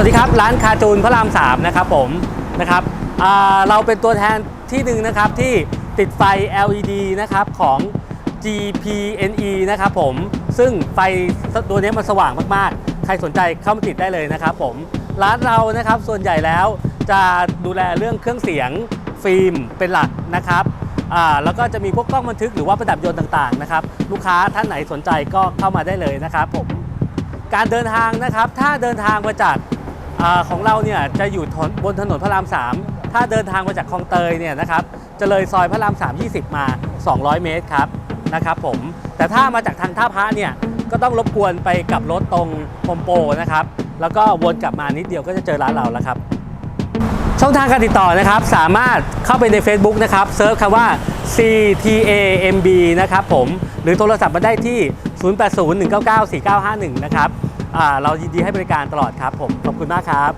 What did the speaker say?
วัสดีครับร้านคาจูนพระราม3นะครับผมนะครับเราเป็นตัวแทนที่หนึ่งนะครับที่ติดไฟ LED นะครับของ GPNE นะครับผมซึ่งไฟตัวนี้มันสว่างมากๆ ใครสนใจเข้ามาติดได้เลยนะครับผมร้านเรานะครับส่วนใหญ่แล้วจะดูแลเรื่องเครื่องเสียงฟิล์มเป็นหลักนะครับแล้วก็จะมีพวกกล้องบันทึกหรือว่าประดับยนต์ต่างๆนะครับลูกค้าท่านไหนสนใจก็เข้ามาได้เลยนะครับผมการเดินทางนะครับถ้าเดินทางมาจาก อาของเราเนี่ยจะอยู่ถนบนถนนพระราม 3 ถ้าเดินทางมาจากคลองเตยเนี่ยนะครับจะเลยซอยพระราม 3 20 มา 200 เมตรครับนะครับผมแต่ถ้ามาจากทางท่าพระเนี่ยก็ต้องรบกวนไปกับรถตรงโฮมโปรนะครับแล้วก็วนกลับมานิดเดียวก็จะเจอร้านเราแล้วครับ ช่องทางการติดต่อนะครับ สามารถเข้าไปใน Facebook นะครับเซิร์ชคำว่า CTAMB นะครับผมหรือโทรศัพท์มาได้ที่ 0801994951 นะครับ เรายินดีให้บริการตลอดครับผมขอบคุณมากครับ